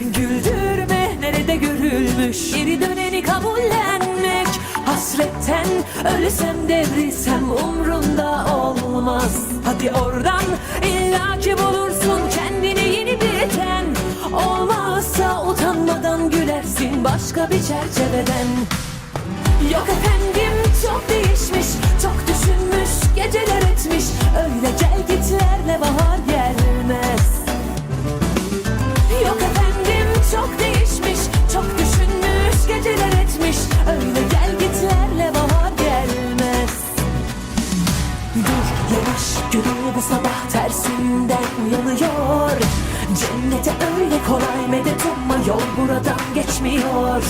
Güldürme nerede görülmüş? Geri döneni kabullenmek. Hasretten ölsem devrilsem umrunda olmaz. Hadi oradan illaki bulursun başka bir çerçeveden. Yok efendim çok değişmiş Çok düşünmüş geceler etmiş. Öyle gel gitlerle bahar gelmez. Yok efendim çok değişmiş Çok düşünmüş geceler etmiş. Öyle gel gitlerle bahar gelmez. Dur yavaş günü bu sabah tersinden uyanıyor Cennete öyle kolay medet umma yol buradan geçmiyor.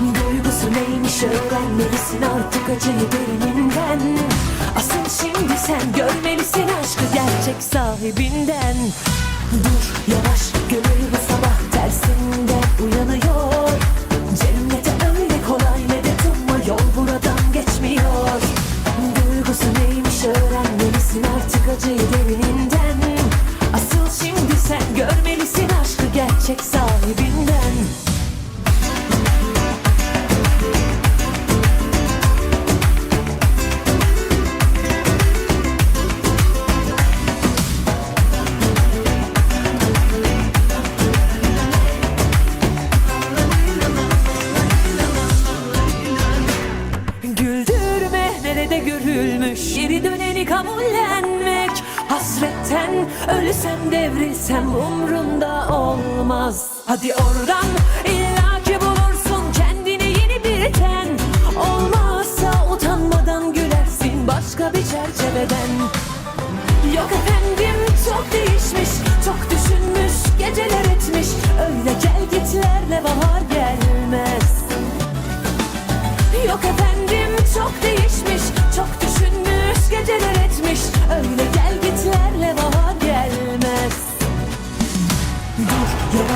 Duygusu neymiş öğrenmelisin artık acıyı derininden. Asıl şimdi sen görmelisin aşkı gerçek sahibinden. Dur yavaş gönül bu sabah tersinden uyanıyor. Cennete öyle kolay medet umma yol buradan geçmiyor. Duygusu neymiş öğrenmelisin artık acıyı derininden. Asıl şimdi sen görmelisin aşkı gerçek sahibinden nerede görülmüş Geri döneni kabullenmek. Hasretten ölsem devrilsem umrunda olmaz. Hadi oradan illaki bulursun kendini yeni bir ten. Olmazsa utanmadan gülersin başka bir çerçeveden. Yok efendim çok değişmiş Çok düşünmüş geceler etmiş. Öyle gel gitlerle bahar gelmez. Yok efendim çok değişmiş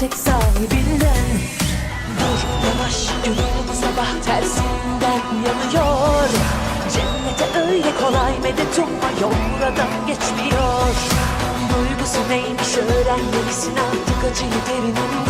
gerçek sahibinden. Dur yavaş gönül sabah tersinden uyanıyor Cennete öyle kolay medet umma yol buradan geçmiyor Duygusu neymiş öğrenmelisin artık acıyı derininden